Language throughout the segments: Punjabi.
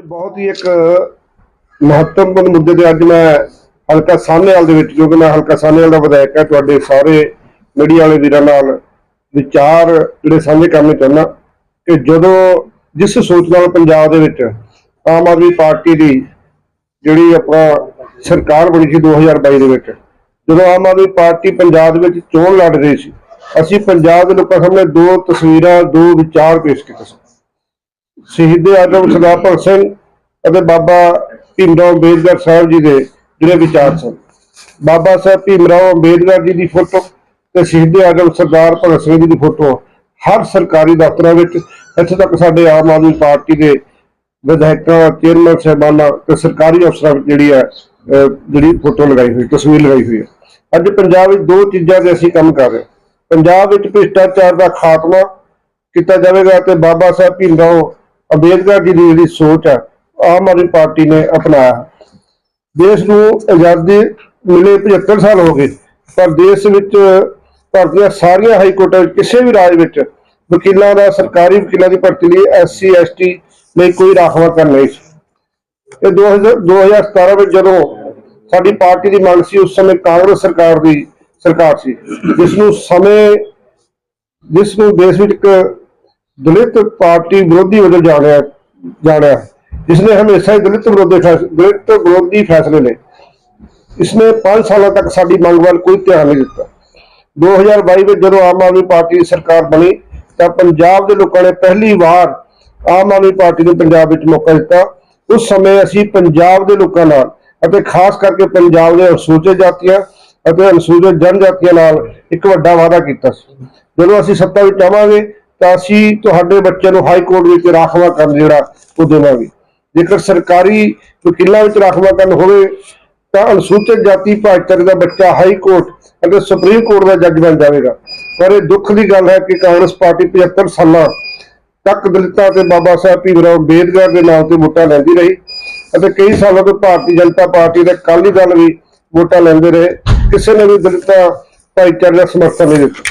ਅੱਜ ਬਹੁਤ ਹੀ ਇੱਕ ਮਹੱਤਵਪੂਰਨ ਮੁੱਦੇ ਤੇ ਅੱਜ ਮੈਂ ਹਲਕਾ ਸਾਹਨੇਵਾਲ ਦੇ ਵਿੱਚ, ਜੋ ਕਿ ਮੈਂ ਹਲਕਾ ਸਾਹਨੇਵਾਲ ਦਾ ਵਿਧਾਇਕ ਹਾਂ, ਤੁਹਾਡੇ ਸਾਰੇ ਮੀਡੀਆ ਵਾਲੇ ਵੀਰਾਂ ਨਾਲ ਵਿਚਾਰ ਜਿਹੜੇ ਸਾਂਝੇ ਕਰਨੇ ਚਾਹੁੰਦਾ ਕਿ ਜਦੋਂ ਜਿਸ ਸੋਚ ਨਾਲ ਪੰਜਾਬ ਦੇ ਵਿੱਚ ਆਮ ਆਦਮੀ ਪਾਰਟੀ ਦੀ ਜਿਹੜੀ ਆਪਣਾ ਸਰਕਾਰ ਬਣੀ ਸੀ 2022 ਦੇ ਵਿੱਚ, ਜਦੋਂ ਆਮ ਆਦਮੀ ਪਾਰਟੀ ਪੰਜਾਬ ਦੇ ਵਿੱਚ ਚੋਣ ਲੜ ਰਹੀ ਸੀ, ਅਸੀਂ ਪੰਜਾਬ ਦੇ ਲੋਕਾਂ ਸਾਹਮਣੇ ਦੋ ਤਸਵੀਰਾਂ, ਦੋ ਵਿਚਾਰ ਪੇਸ਼ ਕੀਤੇ ਸੀ ਸ਼ਹੀਦ ਆਜਮ ਸਰਦਾਰ ਭਗਤ ਸਿੰਘ ਅਤੇ ਬਾਬਾ ਭੀਮਰਾਓ ਅੰਬੇਦਕਰ ਸਾਹਿਬ ਜੀ ਦੇ ਜਿਹੜੇ ਵਿਚਾਰ ਸਨ। ਬਾਬਾ ਸਾਹਿਬ ਭੀਮਰਾਓ ਅੰਬੇਦਕਰ ਜੀ ਦੀ ਫੋਟੋ ਤੇ ਸ਼ਹੀਦ ਆਜਮ ਸਰਦਾਰ ਭਗਤ ਸਿੰਘ ਜੀ ਦੀ ਫੋਟੋ ਹਰ ਸਰਕਾਰੀ ਦਫ਼ਤਰਾਂ ਵਿੱਚ, ਇੱਥੇ ਤੱਕ ਸਾਡੇ ਆਮ ਆਦਮੀ ਪਾਰਟੀ ਦੇ ਵਿਧਾਇਕਾਂ, ਚੇਅਰਮੈਨ ਸਾਹਿਬਾਨਾਂ ਤੇ ਸਰਕਾਰੀ ਅਫਸਰਾਂ ਵਿੱਚ ਜਿਹੜੀ ਹੈ ਜਿਹੜੀ ਫੋਟੋ ਲਗਾਈ ਹੋਈ, ਤਸਵੀਰ ਲਗਾਈ ਹੋਈ ਹੈ। ਅੱਜ ਪੰਜਾਬ ਵਿੱਚ ਦੋ ਚੀਜ਼ਾਂ ਤੇ ਅਸੀਂ ਕੰਮ ਕਰ ਰਹੇ ਪੰਜਾਬ ਵਿੱਚ ਭ੍ਰਿਸ਼ਟਾਚਾਰ ਦਾ ਖਾਤਮਾ ਕੀਤਾ ਜਾਵੇਗਾ ਤੇ ਬਾਬਾ ਸਾਹਿਬ ਭੀਮਰਾਓ ਅੰਬੇਦਕਰ ਜੀ ਦੀ ਜਿਹੜੀ ਸੋਚ ਹੈ ਆਮ ਆਦਮੀ ਪਾਰਟੀ ਨੇ ਅਪਣਾਇਆ। ਦੇਸ਼ ਨੂੰ ਆਜ਼ਾਦੀ ਮਿਲੇ 75 ਸਾਲ ਹੋ ਗਏ, ਪਰ ਦੇਸ਼ ਵਿੱਚ ਭਾਰਤ ਦੀਆਂ ਸਾਰੀਆਂ ਹਾਈ ਕੋਰਟਾਂ ਕਿਸੇ ਵੀ ਰਾਜ ਵਿੱਚ ਵਕੀਲਾਂ ਦਾ, ਸਰਕਾਰੀ ਵਕੀਲਾਂ ਦੀ ਭਰਤੀ ਲਈ ਐਸਸੀ ਐਸਟੀ ਲਈ ਕੋਈ ਰਾਖਵਾਂਕਰਨ ਨਹੀਂ ਸੀ। ਇਹ 2000 2017 ਵਿੱਚ ਜਦੋਂ ਸਾਡੀ ਪਾਰਟੀ ਦੀ ਮੰਗ ਸੀ, ਉਸ ਸਮੇਂ ਕਾਂਗਰਸ ਸਰਕਾਰ ਦੀ ਸਰਕਾਰ ਸੀ, ਜਿਸ ਨੂੰ ਸਮੇਂ, ਜਿਸ ਨੂੰ ਦੇਸ਼ ਵਿੱਚ ਇੱਕ ਦਲਿਤ ਪਾਰਟੀ ਵਿਰੋਧੀ ਵਜੋਂ ਜਾਣਿਆ ਜਾਣਿਆ ਜਿਸ ਨੇ ਹਮੇਸ਼ਾ ਹੀ ਦਲਿਤ ਵਿਰੋਧੀ ਦਲਿਤ ਵਿਰੋਧੀ ਫੈਸਲੇ ਲਏ। ਇਸਨੇ 5 ਸਾਲਾਂ ਤੱਕ ਸਾਡੀ ਮੰਗ ਵੱਲ ਕੋਈ ਧਿਆਨ ਨਹੀਂ ਦਿੱਤਾ। 2022 ਵਿੱਚ ਜਦੋਂ ਆਮ ਆਦਮੀ ਪਾਰਟੀ ਦੀ ਸਰਕਾਰ ਬਣੀ, ਤਾਂ ਪੰਜਾਬ ਦੇ ਲੋਕਾਂ ਨੇ ਪਹਿਲੀ ਵਾਰ ਆਮ ਆਦਮੀ ਪਾਰਟੀ ਨੂੰ ਪੰਜਾਬ ਵਿੱਚ ਮੌਕਾ ਦਿੱਤਾ। ਉਸ ਸਮੇਂ ਅਸੀਂ ਪੰਜਾਬ ਦੇ ਲੋਕਾਂ ਨਾਲ ਅਤੇ ਖਾਸ ਕਰਕੇ ਪੰਜਾਬ ਦੇ ਅਨੁਸੂਚਿਤ ਜਾਤੀਆਂ ਅਤੇ ਅਨੁਸੂਚਿਤ ਜਨਜਾਤੀਆਂ ਨਾਲ ਇੱਕ ਵੱਡਾ ਵਾਅਦਾ ਕੀਤਾ ਸੀ। ਜਦੋਂ ਅਸੀਂ ਸੱਤਾ ਵਿੱਚ ਆਵਾਂਗੇ ਤਾਂ ਅਸੀਂ ਤੁਹਾਡੇ ਬੱਚੇ ਨੂੰ ਹਾਈ ਕੋਰਟ ਵਿੱਚ ਰਾਖਵਾ ਕਰਨ ਜਿਹੜਾ ਉਹ ਦੇਵਾਂਗੇ। ਜੇਕਰ ਸਰਕਾਰੀ ਵਕੀਲਾਂ ਵਿੱਚ ਰਾਖਵਾ ਕਰਨ ਹੋਵੇ, ਤਾਂ ਅਨੁਸੂਚਿਤ ਜਾਤੀ ਭਾਈਚਾਰੇ ਦਾ ਬੱਚਾ ਹਾਈ ਕੋਰਟ ਅਤੇ ਸੁਪਰੀਮ ਕੋਰਟ ਦਾ ਜੱਜ ਬਣ ਜਾਵੇਗਾ। ਪਰ ਇਹ ਦੁੱਖ ਦੀ ਗੱਲ ਹੈ ਕਿ ਕਾਂਗਰਸ ਪਾਰਟੀ 75 ਸਾਲਾਂ ਤੱਕ ਦਲਿਤਾਂ ਤੇ ਬਾਬਾ ਸਾਹਿਬ ਭੀਮਰਾਓ ਅੰਬੇਦਕਰ ਦੇ ਨਾਮ ਤੇ ਵੋਟਾਂ ਲੈਂਦੀ ਰਹੀ ਅਤੇ ਕਈ ਸਾਲਾਂ ਤੋਂ ਭਾਰਤੀ ਜਨਤਾ ਪਾਰਟੀ ਦੇ ਅਕਾਲੀ ਦਲ ਵੀ ਵੋਟਾਂ ਲੈਂਦੇ ਰਹੇ। ਕਿਸੇ ਨੇ ਵੀ ਦਲਿਤਾਂ ਭਾਈਚਾਰੇ ਦਾ ਸਮਰਥਨ ਨਹੀਂ ਦਿੱਤਾ।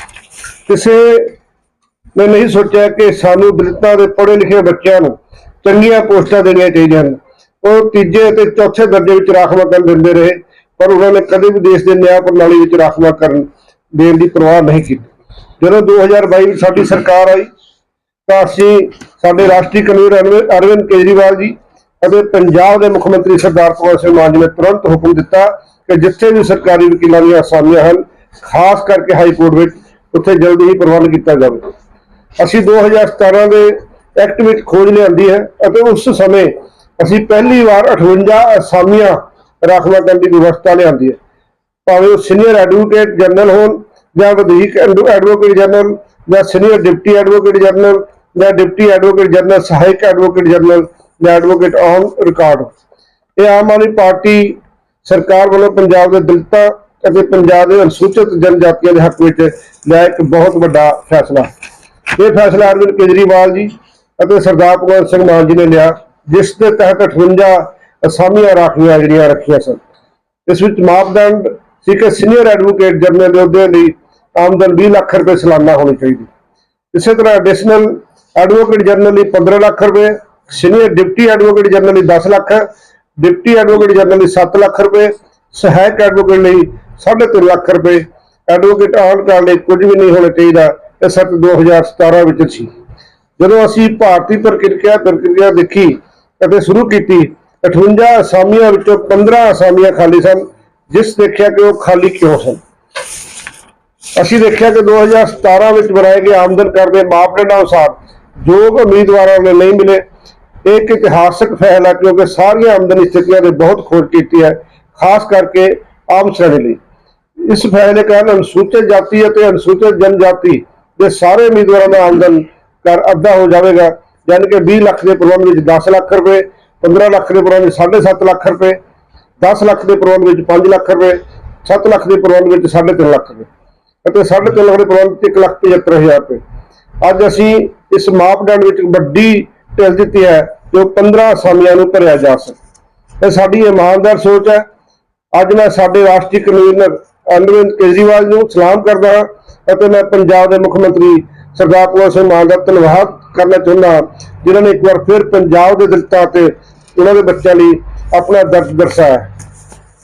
ਕਿਸੇ ਮੈਂ ਨਹੀਂ ਸੋਚਿਆ ਕਿ ਸਾਨੂੰ ਦਲਿਤਾਂ ਦੇ ਪੜ੍ਹੇ ਲਿਖੇ ਬੱਚਿਆਂ ਨੂੰ ਚੰਗੀਆਂ ਪੋਸਟਾਂ ਦੇਣੀਆਂ ਚਾਹੀਦੀਆਂ ਹਨ ਉਹ ਤੀਜੇ ਅਤੇ ਚੌਥੇ ਦਰਜੇ ਵਿੱਚ ਰਾਖਵਾਂਕਰਨ ਦਿੰਦੇ ਰਹੇ, ਪਰ ਉਹਨਾਂ ਨੇ ਕਦੇ ਵੀ ਦੇਸ਼ ਦੇ ਨਿਆਂ ਪ੍ਰਣਾਲੀ ਵਿੱਚ ਰਾਖਵਾਂਕਰਨ ਦੇਣ ਦੀ ਪਰਵਾਹ ਨਹੀਂ ਕੀਤੀ। ਜਦੋਂ 2022 ਵਿੱਚ ਸਾਡੀ ਸਰਕਾਰ ਆਈ, ਤਾਂ ਅਸੀਂ ਸਾਡੇ ਰਾਸ਼ਟਰੀ ਕਨਵੀਨਰ ਅਰਵਿੰਦ ਕੇਜਰੀਵਾਲ ਜੀ ਅਤੇ ਪੰਜਾਬ ਦੇ ਮੁੱਖ ਮੰਤਰੀ ਸਰਦਾਰ ਭਗਵੰਤ ਸਿੰਘ ਮਾਨ ਜੀ ਨੇ ਤੁਰੰਤ ਹੁਕਮ ਦਿੱਤਾ ਕਿ ਜਿੱਥੇ ਵੀ ਸਰਕਾਰੀ ਵਕੀਲਾਂ ਦੀਆਂ ਅਸਾਮੀਆਂ ਹਨ, ਖਾਸ ਕਰਕੇ ਹਾਈ ਕੋਰਟ ਵਿੱਚ, ਉੱਥੇ ਜਲਦੀ ਹੀ ਪ੍ਰਬੰਧ ਕੀਤਾ ਜਾਵੇ। ਅਸੀਂ 2017 ਦੇ ਐਕਟ ਵਿੱਚ ਖੋਜ ਲਿਆਂਦੀ ਹੈ ਅਤੇ ਉਸ ਸਮੇਂ ਅਸੀਂ ਪਹਿਲੀ ਵਾਰ 58 ਅਸਾਮੀਆਂ ਰਾਖਵਾਂਕਰਨ ਦੀ ਵਿਵਸਥਾ ਲਿਆਂਦੀ ਹੈ। ਭਾਵੇਂ ਉਹ ਸੀਨੀਅਰ ਐਡਵੋਕੇਟ ਜਨਰਲ ਹੋਣ ਜਾਂ ਵਧੀਕ ਐਡਵੋਕੇਟ ਜਨਰਲ ਜਾਂ ਸੀਨੀਅਰ ਡਿਪਟੀ ਐਡਵੋਕੇਟ ਜਨਰਲ ਜਾਂ ਡਿਪਟੀ ਐਡਵੋਕੇਟ ਜਨਰਲ ਸਹਾਇਕ ਐਡਵੋਕੇਟ ਜਨਰਲ ਜਾਂ ਐਡਵੋਕੇਟ ਔਨ ਰਿਕਾਰਡ ਇਹ ਆਮ ਆਦਮੀ ਪਾਰਟੀ ਸਰਕਾਰ ਵੱਲੋਂ ਪੰਜਾਬ ਦੇ ਦਲਿਤਾਂ ਅਤੇ ਪੰਜਾਬ ਦੇ ਅਨੁਸੂਚਿਤ ਜਨਜਾਤੀਆਂ ਦੇ ਹੱਕ ਵਿੱਚ ਲਿਆ ਇੱਕ ਬਹੁਤ ਵੱਡਾ ਫੈਸਲਾ। ਇਹ ਫੈਸਲਾ ਅਰਵਿੰਦ ਕੇਜਰੀਵਾਲ ਜੀ ਅਤੇ ਸਰਦਾਰ ਭਗਵੰਤ ਸਿੰਘ ਮਾਨ ਜੀ ਨੇ ਲਿਆ, ਜਿਸ ਦੇ ਤਹਿਤ 58 ਅਸਾਮੀਆਂ ਰਾਖੀਆਂ ਜਿਹੜੀਆਂ ਰੱਖੀਆਂ ਸਨ। ਇਸ ਵਿੱਚ ਮਾਪਦੰਡ ਸੀ ਕਿ ਸੀਨੀਅਰ ਐਡਵੋਕੇਟ ਜਨਰਲ ਦੇ ਅਹੁਦੇ ਲਈ ਆਮਦਨ 20 ਲੱਖ ਰੁਪਏ ਸਾਲਾਨਾ ਹੋਣੀ ਚਾਹੀਦੀ। ਇਸੇ ਤਰ੍ਹਾਂ ਐਡੀਸ਼ਨਲ ਐਡਵੋਕੇਟ ਜਨਰਲ ਲਈ 15 ਲੱਖ ਰੁਪਏ ਸੀਨੀਅਰ ਡਿਪਟੀ ਐਡਵੋਕੇਟ ਜਨਰਲ ਲਈ 10 ਲੱਖ ਡਿਪਟੀ ਐਡਵੋਕੇਟ ਜਨਰਲ ਲਈ 7 ਲੱਖ ਰੁਪਏ, ਸਹਾਇਕ ਐਡਵੋਕੇਟ ਲਈ 3.5 ਲੱਖ ਰੁਪਏ। ਐਡਵੋਕੇਟ ਆਨ ਕਰਨ ਲਈ ਕੁਝ ਵੀ ਨਹੀਂ ਹੋਣਾ ਚਾਹੀਦਾ। ਇਹ ਸੱਤ 2017 ਵਿੱਚ ਸੀ। ਜਦੋਂ ਅਸੀਂ ਭਾਰਤੀ ਪ੍ਰਕਿਰਿਆ ਪ੍ਰਕਿਰਿਆ ਦੇਖੀ ਅਤੇ ਸ਼ੁਰੂ ਕੀਤੀ 58 ਅਸਾਮੀਆਂ ਵਿੱਚੋਂ 15 ਅਸਾਮੀਆਂ ਖਾਲੀ ਸਨ, ਜਿਸ ਦੇਖਿਆ ਕਿ ਉਹ ਖਾਲੀ ਕਿਉਂ ਸਨ। ਅਸੀਂ ਦੇਖਿਆ ਕਿ 2017 ਵਿੱਚ ਬਣਾਏ ਗਏ ਆਮਦਨ ਕਰ ਦੇ ਮਾਪਦੰਡਾਂ ਅਨੁਸਾਰ ਯੋਗ ਉਮੀਦਵਾਰਾਂ ਨੂੰ ਨਹੀਂ ਮਿਲੇ। ਇਹ ਇੱਕ ਇਤਿਹਾਸਕ ਫੈਸਲਾ ਕਿਉਂਕਿ ਸਾਰੀਆਂ ਆਮਦਨ ਸਥਿਤੀਆਂ ਦੇ ਬਹੁਤ ਖੋਜ ਕੀਤੀ ਹੈ, ਖਾਸ ਕਰਕੇ ਆਮ ਸ਼੍ਰੇਣੀ ਲਈ। ਇਸ ਫੈਸਲੇ ਕਾਰਨ ਅਨੁਸੂਚਿਤ ਜਾਤੀ ਅਤੇ ਅਨੁਸੂਚਿਤ ਜਨਜਾਤੀ ਦੇ ਸਾਰੇ ਉਮੀਦਵਾਰਾਂ ਦਾ ਆਮਦਨ ਕਰ ਅੱਧਾ ਹੋ ਜਾਵੇਗਾ, ਯਾਨੀ ਕਿ 20 ਲੱਖ ਦੇ ਪ੍ਰਬੰਧ ਵਿੱਚ 10 ਲੱਖ ਰੁਪਏ 15 ਲੱਖ ਦੇ ਪ੍ਰਬੰਧ ਵਿੱਚ 7.5 ਲੱਖ ਰੁਪਏ 10 ਲੱਖ ਦੇ ਪ੍ਰਬੰਧ ਵਿੱਚ 5 ਲੱਖ ਰੁਪਏ 7 ਲੱਖ ਦੇ ਪ੍ਰਬੰਧ ਵਿੱਚ 3.5 ਲੱਖ ਰੁਪਏ ਅਤੇ 3.5 ਲੱਖ ਦੇ ਪ੍ਰਬੰਧ ਵਿੱਚ 1 ਲੱਖ 75000 ਰੁਪਏ। ਅੱਜ ਅਸੀਂ ਇਸ ਮਾਪਦੰਡ ਵਿੱਚ ਵੱਡੀ ਢਿੱਲ ਦਿੱਤੀ ਹੈ, ਜੋ 15 ਅਸਾਮੀਆਂ ਨੂੰ ਭਰਿਆ ਜਾ ਸਕੇ। ਇਹ ਸਾਡੀ ਇਮਾਨਦਾਰ ਸੋਚ ਹੈ। ਅੱਜ ਮੈਂ ਸਾਡੇ ਰਾਸ਼ਟਰੀ ਕਨਵੀਨਰ ਅਰਵਿੰਦ ਕੇਜਰੀਵਾਲ ਨੂੰ ਸਲਾਮ ਕਰਦਾ ਹਾਂ। ਅਤੇ ਮੈਂ ਪੰਜਾਬ ਦੇ ਮੁੱਖ ਮੰਤਰੀ ਸਰਦਾਰ ਭਗਵੰਤ ਸਿੰਘ ਮਾਨ ਦਾ ਧੰਨਵਾਦ ਕਰਨਾ ਚਾਹੁੰਦਾ ਜਿਨ੍ਹਾਂ ਨੇ ਇੱਕ ਵਾਰ ਫਿਰ ਪੰਜਾਬ ਦੇ ਦਲਿਤਾਂ ਤੇ ਉਹਨਾਂ ਦੇ ਬੱਚਿਆਂ ਲਈ ਆਪਣਾ ਦਰਦ ਦਰਸਾਇਆ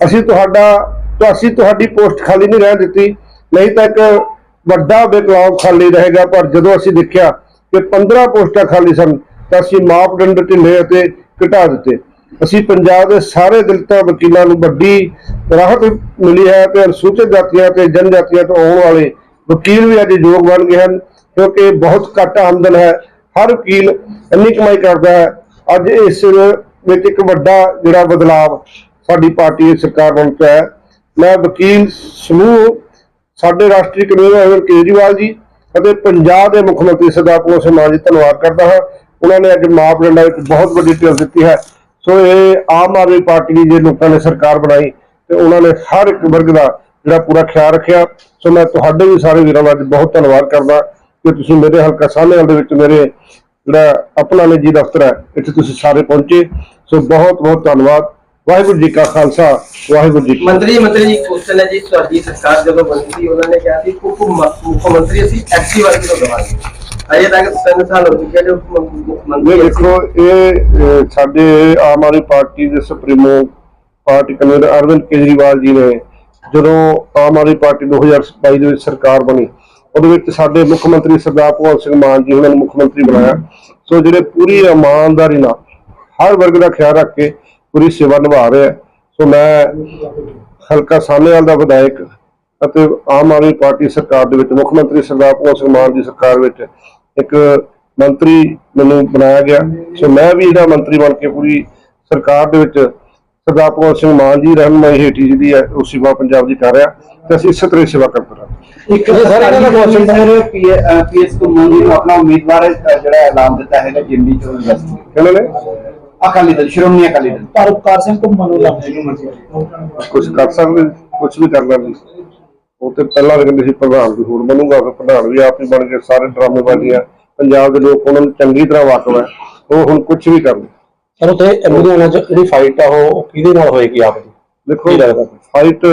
ਅਸੀਂ ਤੁਹਾਡਾ, ਅਸੀਂ ਤੁਹਾਡੀ ਪੋਸਟ ਖਾਲੀ ਨਹੀਂ ਰਹਿਣ ਦਿੱਤੀ, ਨਹੀਂ ਤਾਂ ਇੱਕ ਵੱਡਾ ਬੈਕਲੌਗ ਖਾਲੀ ਰਹੇਗਾ, ਪਰ ਜਦੋਂ ਅਸੀਂ ਦੇਖਿਆ ਕਿ 15 ਪੋਸਟਾਂ ਖਾਲੀ ਸਨ, ਤਾਂ ਅਸੀਂ ਮਾਪਦੰਡ ਢਿੱਲੇ ਅਤੇ ਘਟਾ ਦਿੱਤੇ। ਅਸੀਂ ਪੰਜਾਬ ਦੇ ਸਾਰੇ ਦਲਿਤਾਂ, ਵਕੀਲਾਂ ਨੂੰ ਵੱਡੀ ਰਾਹਤ ਮਿਲੀ ਹੈ ਤੇ ਅਨੁਸੂਚਿਤ ਜਾਤੀਆਂ ਤੇ ਜਨਜਾਤੀਆਂ ਤੋਂ ਆਉਣ ਵਾਲੇ ਵਕੀਲ ਵੀ ਅੱਜ ਯੋਗ ਬਣ ਗਏ ਹਨ, ਕਿਉਂਕਿ ਬਹੁਤ ਘੱਟ ਆਮਦਨ ਹੈ, ਹਰ ਵਕੀਲ ਇੰਨੀ ਕਮਾਈ ਕਰਦਾ ਹੈ, ਅੱਜ ਇਸ ਵਿੱਚ ਇੱਕ ਵੱਡਾ ਜਿਹੜਾ ਬਦਲਾਵ ਸਾਡੀ ਪਾਰਟੀ ਦੀ ਸਰਕਾਰ ਬਣ ਹੈ। ਮੈਂ ਵਕੀਲ ਸਮੂਹ, ਸਾਡੇ ਰਾਸ਼ਟਰੀ ਕਨਵੀਨਰ ਅਰਵਿੰਦ ਕੇਜਰੀਵਾਲ ਜੀ ਅਤੇ ਪੰਜਾਬ ਦੇ ਮੁੱਖ ਮੰਤਰੀ ਸਰਦਾਰ ਭਗਵੰਤ ਸਿੰਘ ਮਾਨ ਜੀ ਧੰਨਵਾਦ ਕਰਦਾ ਹਾਂ। ਉਹਨਾਂ ਨੇ ਅੱਜ ਮਾਪਦੰਡਾਂ ਵਿੱਚ ਬਹੁਤ ਵੱਡੀ ਢਿੱਲ ਦਿੱਤੀ ਹੈ। ਸੋ ਇਹ ਆਮ ਆਦਮੀ ਪਾਰਟੀ ਦੀ ਜੇ ਲੋਕਾਂ ਨੇ ਸਰਕਾਰ ਬਣਾਈ, ਤੇ ਉਹਨਾਂ ਨੇ ਹਰ ਇੱਕ ਵਰਗ ਦਾ ਜਿਹੜਾ ਪੂਰਾ ਖਿਆਲ ਰੱਖਿਆ ਸੋ ਮੈਂ ਤੁਹਾਡੇ ਵੀ ਸਾਰੇ ਵੀਰਾਂ ਦਾ ਬਹੁਤ ਧੰਨਵਾਦ ਕਰਦਾ ਕਿ ਤੁਸੀਂ ਮੇਰੇ ਹਲਕਾ ਸਾਹਨੇਵਾਲ ਦੇ ਵਿੱਚ ਮੇਰੇ ਜਿਹੜਾ ਆਪਣਾ ਨਿੱਜੀ ਦਫ਼ਤਰ ਹੈ ਇੱਥੇ ਤੁਸੀਂ ਸਾਰੇ ਪਹੁੰਚੇ। ਸੋ ਬਹੁਤ ਬਹੁਤ ਧੰਨਵਾਦ। ਵਾਹਿਗੁਰੂ ਜੀ ਕਾ ਖਾਲਸਾ ਵਾਹਿਗੁਰੂ ਜੀ। ਮੰਤਰੀ ਮੰਤਰੀ ਜੀ ਹੈ ਜੀ ਤੁਹਾਡੀ ਸਰਕਾਰ ਜਦੋਂ ਬਣੀ ਸੀ ਉਹਨਾਂ ਨੇ ਕਿਹਾ ਸੀ ਕਿ ਮੁੱਖ ਮੰਤਰੀ ਅਸੀਂ ਐਕਟਿਵ ਵਾਲੀ ਤੋਂ ਦਵਾਂਗੇ। ਅਜੇ ਤੱਕ ਤਿੰਨ ਸਾਲ ਹੋ ਚੁੱਕੇ ਨੇ ਮੁੱਖ ਮੰਤਰੀ ਦੇਖੋ ਇਹ ਸਾਡੇ ਆਮ ਆਦਮੀ ਪਾਰਟੀ ਦੇ supremo party convener Arvind Kejriwal ji ਨੇ ਜਦੋਂ ਆਮ ਆਦਮੀ ਪਾਰਟੀ 2022 ਦੇ ਵਿੱਚ ਸਰਕਾਰ ਬਣੀ, ਉਹਦੇ ਵਿੱਚ ਸਾਡੇ ਮੁੱਖ ਮੰਤਰੀ ਸਰਦਾਰ ਭਗਵੰਤ ਸਿੰਘ ਮਾਨ ਜੀ ਉਹਨਾਂ ਨੂੰ ਮੁੱਖ ਮੰਤਰੀ ਬਣਾਇਆ। ਸੋ ਜਿਹੜੇ ਪੂਰੀ ਇਮਾਨਦਾਰੀ ਨਾਲ ਹਰ ਵਰਗ ਦਾ ਖਿਆਲ ਰੱਖ ਕੇ ਪੂਰੀ ਸੇਵਾ ਨਿਭਾ ਰਹੇ ਆ। ਸੋ ਮੈਂ ਹਲਕਾ ਸਾਹਨੇਵਾਲ ਦਾ ਵਿਧਾਇਕ ਅਤੇ ਆਮ ਆਦਮੀ ਪਾਰਟੀ ਸਰਕਾਰ ਦੇ ਵਿੱਚ ਮੁੱਖ ਮੰਤਰੀ ਸਰਦਾਰ ਭਗਵੰਤ ਸਿੰਘ ਮਾਨ ਦੀ ਸਰਕਾਰ ਵਿੱਚ ਇੱਕ ਮੰਤਰੀ ਮੈਨੂੰ ਬਣਾਇਆ ਗਿਆ। ਸੋ ਮੈਂ ਵੀ ਇਹਦਾ ਮੰਤਰੀ ਬਣ ਕੇ ਪੂਰੀ ਸਰਕਾਰ ਦੇ ਵਿੱਚ ਸਰਦਾਰ ਭਗਵੰਤ ਸਿੰਘ ਮਾਨ ਜੀ ਰਹਿਨਮਾਈ ਹੇਠੀ ਜਿਹਦੀ ਹੈ ਉਹ ਸੇਵਾ ਪੰਜਾਬ ਦੀ ਕਰ ਰਿਹਾ ਤੇ ਅਸੀਂ ਇਸੇ ਤਰ੍ਹਾਂ ਸੇਵਾ ਕਰਦੇ ਰਹਾਂਗੇ। ਇੱਕ ਸਰ ਇਹਨਾਂ ਦਾ ਕੁਐਸਚਨ ਸਰ ਪੀਐਸ ਘੁੰਮਣ ਜੀ ਨੂੰ ਆਪਣਾ ਉਮੀਦਵਾਰ ਜਿਹੜਾ ਐਲਾਨ ਦਿੱਤਾ ਹੈਗਾ ਜਿੰਨੀ ਚੋਣ ਵਾਸਤੇ ਇਹਨਾਂ ਨੇ? ਅਕਾਲੀ ਦਲ ਸ਼੍ਰੋਮਣੀ ਅਕਾਲੀ ਦਲ। ਪਰਉਪਕਾਰ ਸਿੰਘ ਘੁੰਮਣ ਨੂੰ ਲੱਗ ਕੁਝ ਕਰ ਸਕਦੇ ਕੁਝ ਵੀ ਕਰ ਲੈਂਦੇ ਉਹ ਤੇ ਪਹਿਲਾਂ ਕਹਿੰਦੇ ਸੀ ਪ੍ਰਧਾਨ ਵੀ ਹੋਰ ਬਣੂਗਾ ਫਿਰ ਪ੍ਰਧਾਨ ਵੀ ਆਪ ਹੀ ਬਣ ਕੇ ਸਾਰੇ ਡਰਾਮੇਬਾਜ਼ੀਆਂ। ਪੰਜਾਬ ਦੇ ਲੋਕ ਉਹਨਾਂ ਨੂੰ ਚੰਗੀ ਤਰ੍ਹਾਂ ਵਾਕਫ ਹੈ। ਉਹ ਹੁਣ ਕੁਝ ਵੀ ਕਰ ਲੈ ਸਰ ਉਤੇ ਲੁਧਿਆਣਾ ਚ ਜਿਹੜੀ ਫਾਈਟ ਆ ਉਹ ਕਿਹਦੇ ਨਾਲ ਹੋਏਗੀ ਆਪ ਦੀ? ਦੇਖੋ ਕੀ ਲੱਗਦਾ? ਫਾਈਟ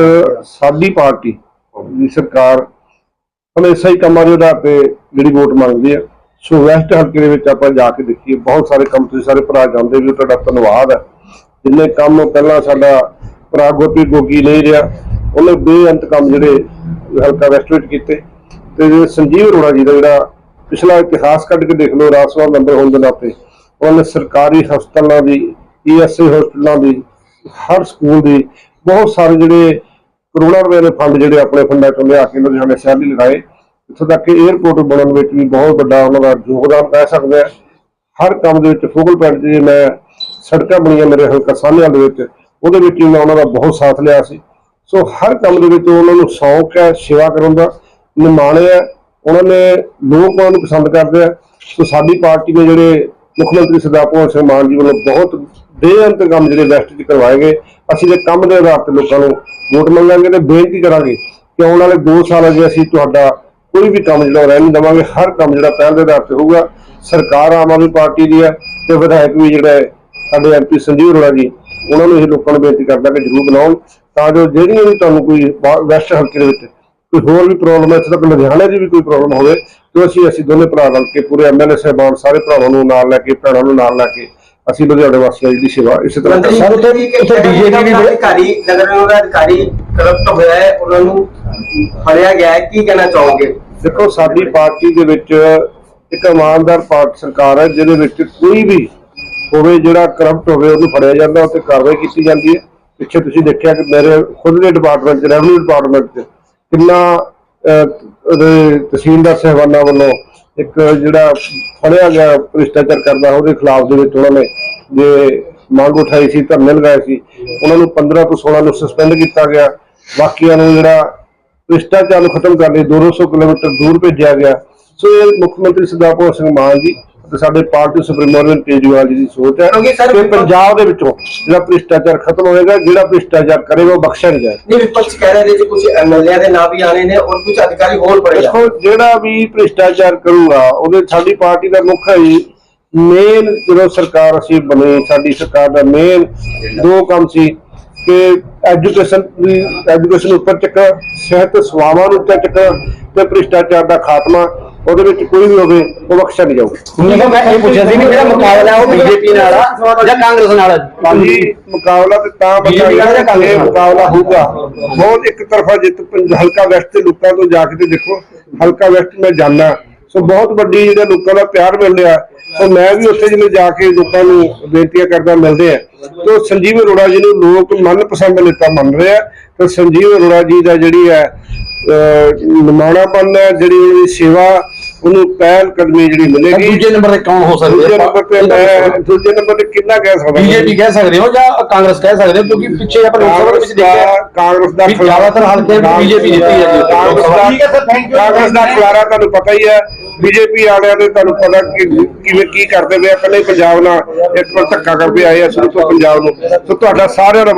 ਸਾਡੀ ਪਾਰਟੀ ਦੀ ਸਰਕਾਰ ਹਮੇਸ਼ਾ ਹੀ ਕੰਮਾਂ ਦੇ ਆਧਾਰ ਤੇ ਜਿਹੜੀ ਵੋਟ ਮੰਗਦੀ ਹੈ ਸੋ ਵੈਸਟ ਹਲਕੇ ਦੇ ਵਿੱਚ ਆਪਾਂ ਜਾ ਕੇ ਦੇਖੀਏ ਬਹੁਤ ਸਾਰੇ ਕੰਮ ਤੁਸੀਂ ਸਾਰੇ ਭਰਾ ਜਾਂਦੇ ਵੀ ਤੁਹਾਡਾ ਧੰਨਵਾਦ ਹੈ ਜਿੰਨੇ ਕੰਮ ਪਹਿਲਾਂ ਸਾਡਾ ਭਰਾ ਗੋਪੀ ਗੋਗੀ ਨਹੀਂ ਰਿਹਾ ਉਹਨੇ ਬੇਅੰਤ ਕੰਮ ਜਿਹੜੇ ਹਲਕਾ ਵੈਸਟ ਵਿੱਚ ਕੀਤੇ। ਤੇ ਜਿਹੜੇ ਸੰਜੀਵ ਅਰੋੜਾ ਜੀ ਦਾ ਜਿਹੜਾ ਪਿਛਲਾ ਇਤਿਹਾਸ ਕੱਢ ਕੇ ਦੇਖ ਲਓ ਰਾਜ ਸਭਾ ਮੈਂਬਰ ਹੋਣ ਦੇ ਨਾਤੇ ਉਹਨਾਂ ਨੇ ਸਰਕਾਰੀ ਹਸਪਤਾਲਾਂ ਦੀ ਈਐਸਆਈ ਹਸਪਤਾਲਾਂ ਦੀ, ਹਰ ਸਕੂਲ ਦੀ, ਬਹੁਤ ਸਾਰੇ ਜਿਹੜੇ ਕਰੋੜਾਂ ਰੁਪਏ ਦੇ ਫੰਡ ਜਿਹੜੇ ਆਪਣੇ ਫੰਡਾਂ ਚੋਂ ਲਿਆ ਕੇ ਲੁਧਿਆਣੇ ਸ਼ਹਿਰ ਲਈ ਲਗਾਏ। ਇੱਥੋਂ ਤੱਕ ਕਿ 에ਅਰਪੋਰਟ ਬਣਨ ਵਿੱਚ ਵੀ ਬਹੁਤ ਵੱਡਾ ਉਹਨਾਂ ਦਾ ਯੋਗਦਾਨ ਕਹਿ ਸਕਦੇ ਆ ਹਰ ਕੰਮ ਦੇ ਵਿੱਚ ਫੋਕਲ ਪੁਆਇੰਟ ਜੇ ਮੈਂ ਸੜਕਾਂ ਬਣੀਆਂ ਮੇਰੇ ਹਲਕਾ ਸਾਹਮਣੇ ਦੇ ਵਿੱਚ, ਉਹਦੇ ਵਿੱਚ ਵੀ ਮੈਂ ਉਹਨਾਂ ਦਾ ਬਹੁਤ ਸਾਥ ਲਿਆ ਸੀ। ਸੋ ਹਰ ਕੰਮ ਦੇ ਵਿੱਚ ਉਹਨਾਂ ਨੂੰ ਸ਼ੌਂਕ ਹੈ, ਸੇਵਾ ਕਰਨ ਦਾ, ਨਿਮਾਣੇ ਹੈ, ਉਹਨਾਂ ਨੇ ਲੋਕ ਉਹਨਾਂ ਨੂੰ ਪਸੰਦ ਕਰਦੇ ਆ। ਸੋ ਸਾਡੀ ਪਾਰਟੀ ਦੇ ਜਿਹੜੇ ਮੁੱਖ ਮੰਤਰੀ ਸਰਦਾਰ ਭਗਵੰਤ ਸਿੰਘ ਮਾਨ ਜੀ ਵੱਲੋਂ ਬਹੁਤ ਬੇਅੰਤ ਕੰਮ ਜਿਹੜੇ ਵੈਸਟ 'ਚ ਕਰਵਾਏ ਗਏ ਅਸੀਂ ਦੇ ਕੰਮ ਦੇ ਆਧਾਰ ਤੇ ਲੋਕਾਂ ਨੂੰ ਵੋਟ ਮੰਗਾਂਗੇ ਤੇ ਬੇਨਤੀ ਕਰਾਂਗੇ ਕਿ ਆਉਣ ਵਾਲੇ 2 ਸਾਲਾਂ 'ਚ ਅਸੀਂ ਤੁਹਾਡਾ ਕੋਈ ਵੀ ਕੰਮ ਜਿਹੜਾ ਰਹਿ ਨਹੀਂ ਦੇਵਾਂਗੇ, ਹਰ ਕੰਮ ਜਿਹੜਾ ਪਹਿਲ ਦੇ ਆਧਾਰ ਤੇ ਹੋਊਗਾ। ਸਰਕਾਰ ਆਮ ਆਦਮੀ ਪਾਰਟੀ ਦੀ ਹੈ ਤੇ ਵਿਧਾਇਕ ਵੀ ਜਿਹੜਾ ਹੈ ਸਾਡੇ ਐਮਪੀ ਸੰਜੀਵ ਅਰੋੜਾ ਜੀ, ਉਹਨਾਂ ਨੂੰ ਇਹ ਲੋਕਾਂ ਨੂੰ ਬੇਨਤੀ ਕਰਦਾ ਕਿ ਜਰੂਰ ਬਣਾਉਣ ਤਾਂ ਜੋ ਜਿਹੜੀਆਂ ਵੀ ਤੁਹਾਨੂੰ ਕੋਈ ਵੈਸਟ ਹਲਕੇ ਦੇ ਵਿੱਚ ਕੋਈ ਹੋਰ ਵੀ ਪ੍ਰੋਬਲਮ ਹੈ ਇੱਥੇ ਤੱਕ ਲੁਧਿਆਣੇ ਦੀ ਵੀ ਕੋਈ ਪ੍ਰੋਬਲਮ ਹੋਵੇ ਤੇ ਅਸੀਂ ਅਸੀਂ ਦੋਨੇ ਭਰਾ ਰਲ ਕੇ ਪੂਰੇ ਐਮਐਲਏ ਸਾਹਿਬਾਨ ਸਾਰੇ ਭਰਾਵਾਂ ਨੂੰ ਨਾਲ ਲੈ ਕੇ ਭੈਣਾਂ ਨੂੰ ਨਾਲ ਲੈ ਕੇ ਅਸੀਂ ਲੁਧਿਆਣੇ ਵਾਸੀਆਂ ਦੀ ਸੇਵਾ ਇਸੇ ਤਰ੍ਹਾਂ ਕਰਾਂਗੇ ਸਰ, ਉੱਥੇ- BJP ਵੀ- ਅਧਿਕਾਰੀ ਨਗਰ ਨਿਗਮ ਦਾ ਅਧਿਕਾਰੀ ਕਰਪਟ ਹੋਇਆ ਹੈ ਉਹਨਾਂ ਨੂੰ ਫੜਿਆ ਗਿਆ ਹੈ। ਕੀ ਕਹਿਣਾ ਚਾਹੋਗੇ? ਦੇਖੋ ਸਾਡੀ ਪਾਰਟੀ ਦੇ ਵਿੱਚ ਇੱਕ ਇਮਾਨਦਾਰ ਪਾਰਟੀ ਸਰਕਾਰ ਹੈ ਜਿਹਦੇ ਵਿੱਚ ਕੋਈ ਵੀ ਹੋਵੇ ਜਿਹੜਾ ਕਰਪਟ ਹੋਵੇ ਉਹਨੂੰ ਫੜਿਆ ਜਾਂਦਾ ਉੱਤੇ ਕਾਰਵਾਈ ਕੀਤੀ ਜਾਂਦੀ ਹੈ। ਪਿੱਛੇ ਤੁਸੀਂ ਦੇਖਿਆ ਕਿ ਮੇਰੇ ਖੁਦ ਦੇ ਡਿਪਾਰਟਮੈਂਟ ਚ ਰੈਵਨਿਊ ਡਿਪਾਰਟਮੈਂਟ ਚ ਕਿੰਨਾ ਤਹਿਸੀਲਦਾਰ ਸਹਿਬਾਨਾਂ ਵੱਲੋਂ ਇੱਕ ਜਿਹੜਾ ਫੜਿਆ ਗਿਆ ਭ੍ਰਿਸ਼ਟਾਚਾਰ ਕਰਦਾ, ਉਹਦੇ ਖਿਲਾਫ ਦੇ ਵਿੱਚ ਉਹਨਾਂ ਨੇ ਜੇ ਮੰਗ ਉਠਾਈ ਸੀ, ਧਰਨੇ ਲਗਾਏ ਸੀ, ਉਹਨਾਂ ਨੂੰ 15 ਤੋਂ 16 ਨੂੰ ਸਸਪੈਂਡ ਕੀਤਾ ਗਿਆ। ਬਾਕੀਆਂ ਨੂੰ ਜਿਹੜਾ ਭ੍ਰਿਸ਼ਟਾਚਾਰ ਨੂੰ ਖਤਮ ਕਰਨ ਲਈ 200 ਕਿਲੋਮੀਟਰ ਦੂਰ ਭੇਜਿਆ ਗਿਆ। ਸੋ ਇਹ ਮੁੱਖ ਮੰਤਰੀ ਸਰਦਾਰ ਭਗਵੰਤ ਸਿੰਘ ਮਾਨ ਜੀ ਤੇ ਸਾਡੇ ਪਾਰਟੀ ਸੁਪਰੀਮੋ ਅਰਵਿੰਦ ਕੇਜਰੀਵਾਲ ਜੀ ਦੀ ਸੋਚ ਹੈ ਕਿਉਂਕਿ ਸਰ- ਕਿ ਪੰਜਾਬ ਦੇ ਵਿੱਚੋਂ ਜਿਹੜਾ ਭ੍ਰਿਸ਼ਟਾਚਾਰ ਖਤਮ ਹੋਏਗਾ ਜਿਹੜਾ ਭ੍ਰਿਸ਼ਟਾਚਾਰ ਕਰੇਗਾ ਉਹ ਬਖਸ਼ਿਆ ਨਹੀਂ ਜਾਏਗਾ। ਨਹੀਂ ਵਿਪਕਸ਼ ਕਹਿ ਰਹੇ ਨੇ ਜੀ ਕੁਝ ਐਮਐਲਏ ਦੇ ਨਾਂ ਵੀ ਆਣੇ ਨੇ ਔਰ ਕੁਝ ਅਧਿਕਾਰੀ ਹੋਰ ਪੜੇ ਦੇਖੋ ਜਿਹੜਾ ਵੀ ਭ੍ਰਿਸ਼ਟਾਚਾਰ ਕਰੂਗਾ ਉਹਦੇ ਸਾਡੀ ਪਾਰਟੀ ਦਾ ਮੁੱਖ ਹੈ ਹੀ ਮੇਨ ਜਦੋਂ ਸਰਕਾਰ ਅਸੀਂ ਬਣੀ ਸਾਡੀ ਸਰਕਾਰ ਦਾ ਮੇਨ ਦੋ ਕੰਮ ਸੀ ਕਿ ਐਜੂਕੇਸ਼ਨ ਦੀ ਐਜੂਕੇਸ਼ਨ ਉੱਪਰ ਚੱਕਰ ਸਿਹਤ ਸੇਵਾਵਾਂ ਨੂੰ ਉੱਤੇ ਚੱਕਰ ਤੇ ਭ੍ਰਿਸ਼ਟਾਚਾਰ ਦਾ ਖਾਤਮਾ। ਉਹਦੇ ਵਿੱਚ ਕੋਈ ਵੀ ਹੋਵੇ ਉਹ ਬਖਸ਼ਿਆ ਨਹੀਂ ਜਾਊਗਾ। ਨਹੀਂ ਮੈਂ ਇਹ ਪੁੱਛਿਆ ਸੀ ਕਿ ਜਿਹੜਾ ਮੁਕਾਬਲਾ ਉਹ ਬੀਜੇਪੀ ਨਾਲ ਆ ਜਾਂ ਕਾਂਗਰਸ ਨਾਲ ਆ? ਹਾਂਜੀ ਮੁਕਾਬਲਾ ਤੇ ਤਾਂ ਕਾਂਗਰਸ ਇਹ? ਮੁਕਾਬਲਾ ਹੋਊਗਾ। ਬਹੁਤ ਇੱਕ ਤਰਫਾ ਜਿੱਤ ਹਲਕਾ ਵੈਸਟ ਦੇ ਲੋਕਾਂ ਤੋਂ ਜਾ ਕੇ ਤੇ ਦੇਖੋ ਹਲਕਾ ਵੈਸਟ ਮੈਂ ਜਾਣਾ ਸੋ ਬਹੁਤ ਵੱਡੀ ਜਿਹੜਾ ਲੋਕਾਂ ਦਾ ਪਿਆਰ ਮਿਲ ਰਿਹਾ ਸੋ ਮੈਂ ਵੀ ਉੱਥੇ ਜਿਵੇਂ ਜਾ ਕੇ ਲੋਕਾਂ ਨੂੰ ਬੇਨਤੀਆਂ ਕਰਦਾ ਮਿਲਦੇ ਆ ਤੇ ਸੰਜੀਵ ਅਰੋੜਾ ਜੀ ਨੂੰ ਲੋਕ ਮਨਪਸੰਦ ਨੇਤਾ ਮੰਨ ਰਹੇ ਆ। ਤੇ ਸੰਜੀਵ ਅਰੋੜਾ ਜੀ ਦਾ ਜਿਹੜੀ ਹੈ ਨਿਮਾਣਾਪਨ ਹੈ ਜਿਹੜੀ ਉਹਦੀ ਸੇਵਾ ਉਹਨੂੰ ਪਹਿਲ ਕਦਮੀ ਜਿਹੜੀ ਮਿਲੇਗੀ ਦੂਜੇ ਨੰਬਰ ਤੇ ਕੌਣ ਹੋ ਦੂਜੇ ਸਕਦੇ ਨੰਬਰ ਤੇ ਮੈਂ ਦੂਜੇ ਨੰਬਰ ਤੇ ਕਿੰਨਾ ਕਹਿ ਸਕਦਾ ਬੀਜੇਪੀ ਕਹਿ ਸਕਦੇ ਹੋ ਜਾਂ ਕਾਂਗਰਸ ਕਹਿ ਸਕਦੇ ਹੋ? ਕਿਉਂਕਿ ਪਿੱਛੇ ਆਪਾਂ ਲੋਕ ਸਭਾ ਦੇ ਵਿੱਚ ਦੇਖਿਆ ਕਾਂਗਰਸ ਦਾ ਜ਼ਿਆਦਾਤਰ ਹਲਕੇ BJP ਜਿੱਤੀ ਜਾਂਦੀ ਹੈ। ਕਾਂਗਰਸ ਦਾ ਠੀਕ ਹੈ. ਕਾਂਗਰਸ ਦਾ ਖਲਾਰਾ ਤੁਹਾਨੂੰ ਪਤਾ ਹੀ ਹੈ। ਬੀਜੇਪੀ ਵਾਲਿਆਂ ਦੇ ਤੁਹਾਨੂੰ ਪਤਾ ਕਿ ਕਿਵੇਂ ਕੀ ਕਰਦੇ ਪਏ ਆ। ਪਹਿਲੇ ਪੰਜਾਬ ਨਾਲ ਇੱਕ ਵਾਰ ਧੱਕਾ ਕਰਦੇ ਆਏ ਆ ਸ਼ੁਰੂ ਤੋਂ ਪੰਜਾਬ ਨੂੰ। ਸੋ ਤੁਹਾਡਾ ਸਾਰਿਆਂ ਦਾ